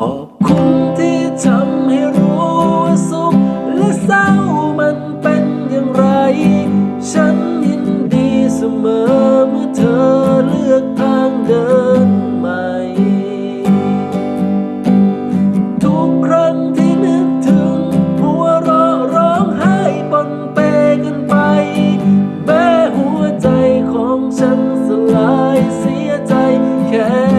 ขอบคุณที่ทำให้รู้สุขและเศร้ามันเป็นอย่างไร ฉันยินดีเสมอเมื่อเธอเลือกทางเดินใหม่ ทุกครั้งที่นึกถึงหัวเราะร้องไห้ปนเปกันไป แม้หัวใจของฉันสลายเสียใจแค่